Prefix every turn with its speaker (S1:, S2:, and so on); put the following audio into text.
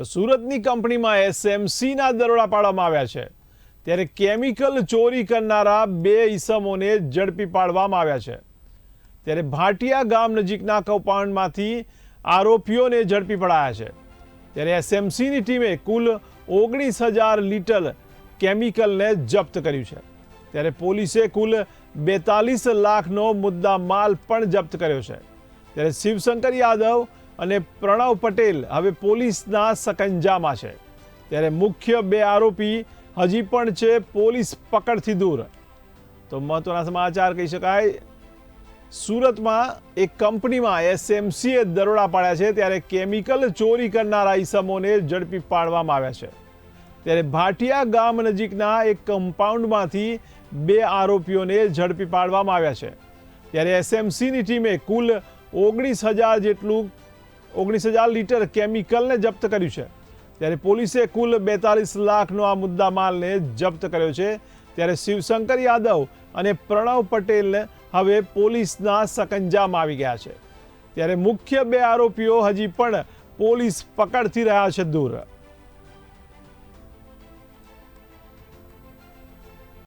S1: તો સુરતની કંપનીમાં એસએમસીના દરોડા પાડવામાં આવ્યા છે. ત્યારે કેમિકલ ચોરી કરનારા બે ઈસમોને ઝડપી પાડવામાં આવ્યા છે. ત્યારે ભાટિયા ગામ નજીકના કૌપાઉન્ડમાંથી આરોપીઓને ઝડપી પડાયા છે. ત્યારે એસએમસીની ટીમે કુલ ઓગણીસ હજાર લીટર કેમિકલને જપ્ત કર્યું છે. ત્યારે પોલીસે કુલ બેતાલીસ લાખનો મુદ્દા માલ પણ જપ્ત કર્યો છે. ત્યારે શિવશંકર યાદવ અને પ્રણવ પટેલ હવે પોલીસના સકંજામાં છે. ત્યારે મુખ્ય બે આરોપી હજી પણ છે પોલીસ પકડથી દૂર. તો મહત્વના સમાચાર કહી શકાય, સુરતમાં એક કંપનીમાં એસએમસીએ દરોડા પાડ્યા છે ત્યારે કેમિકલ ચોરી કરનારા ઈસમોને ઝડપી પાડવામાં આવ્યા છે. ત્યારે ભાટિયા ગામ નજીકના એક કમ્પાઉન્ડમાંથી બે આરોપીઓને ઝડપી પાડવામાં આવ્યા છે. ત્યારે એસએમસીની ટીમે કુલ ઓગણીસ હજાર જેટલું ઓગણીસ હજાર લીટર કેમિકલને જપ્ત કર્યું છે. ત્યારે પોલીસે કુલ બેતાલીસ લાખનો આ મુદ્દા માલને જપ્ત કર્યો છે. ત્યારે શિવશંકર યાદવ અને પ્રણવ પટેલ હવે પોલીસના સકંજામાં આવી ગયા છે. ત્યારે મુખ્ય બે આરોપીઓ હજી પણ પોલીસ પકડથી રહ્યા છે દૂર.